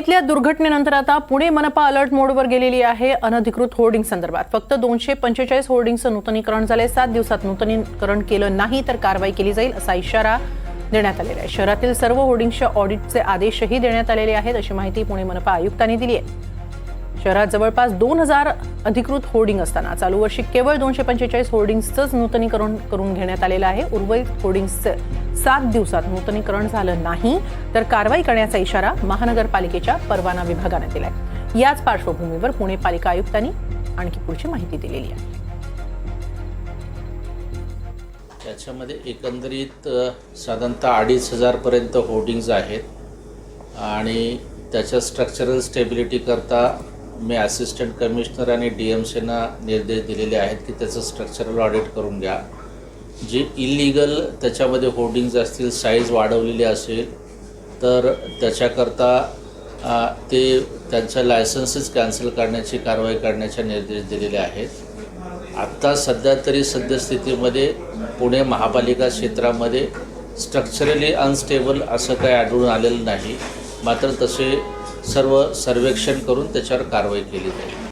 इथल्या दुर्घटनेनंतर आता पुणे मनपा अलर्ट मोडवर गेलेली आहे अनधिकृत होर्डिंग संदर्भात. फक्त दोनशे पंचेचाळीस होर्डिंगचं नूतनीकरण झालंय. सात दिवसात नूतनीकरण केलं नाही तर कारवाई केली जाईल असा इशारा देण्यात आलेला आहे. शहरातील सर्व होर्डिंगच्या ऑडिटचे आदेशही देण्यात आलेले आहेत अशी माहिती पुणे मनपा आयुक्तांनी दिली आहे. शहरात जवळपास दोन हजार अधिकृत होर्डिंग असताना चालू वर्षी केवळ दोनशे पंचेचाळीस होर्डिंग्सचंच नूतनीकरण करून घेण्यात आलेलं आहे. उर्वरित होर्डिंग्सचं सात दिवसात नूतनीकरण झालं नाही तर कारवाई करण्याचा इशारा महानगरपालिकेच्या परवाना विभागाने दिलाय. याच पार्श्वभूमीवर पुणे पालिका आयुक्तांनी आणखी पुढची माहिती दिलेली आहे. त्याच्यामध्ये एकंदरीत साधारणतः अडीच हजारपर्यंत होर्डिंग्ज आहेत आणि त्याच्या स्ट्रक्चरल स्टेबिलिटीकरता मी असिस्टंट कमिशनर आणि डी एम सीना निर्देश दिलेले आहेत की त्याचं स्ट्रक्चरल ऑडिट करून घ्या. जे इलिगल त्याच्यामध्ये होर्डिंग्ज असतील साईज वाढवलेली असेल तर त्याच्याकरता ते त्यांच्या लायसन्सेस कॅन्सल करण्याची कारवाई करण्याचे निर्देश दिलेले आहेत. आत्ता सध्या तरी सद्यस्थितीमध्ये पुणे महापालिका क्षेत्रामध्ये स्ट्रक्चरली अनस्टेबल असं काही आढळून आलेलं नाही. मात्र तसे सर्व सर्वेक्षण करून त्याच्यावर कारवाई केली जाईल.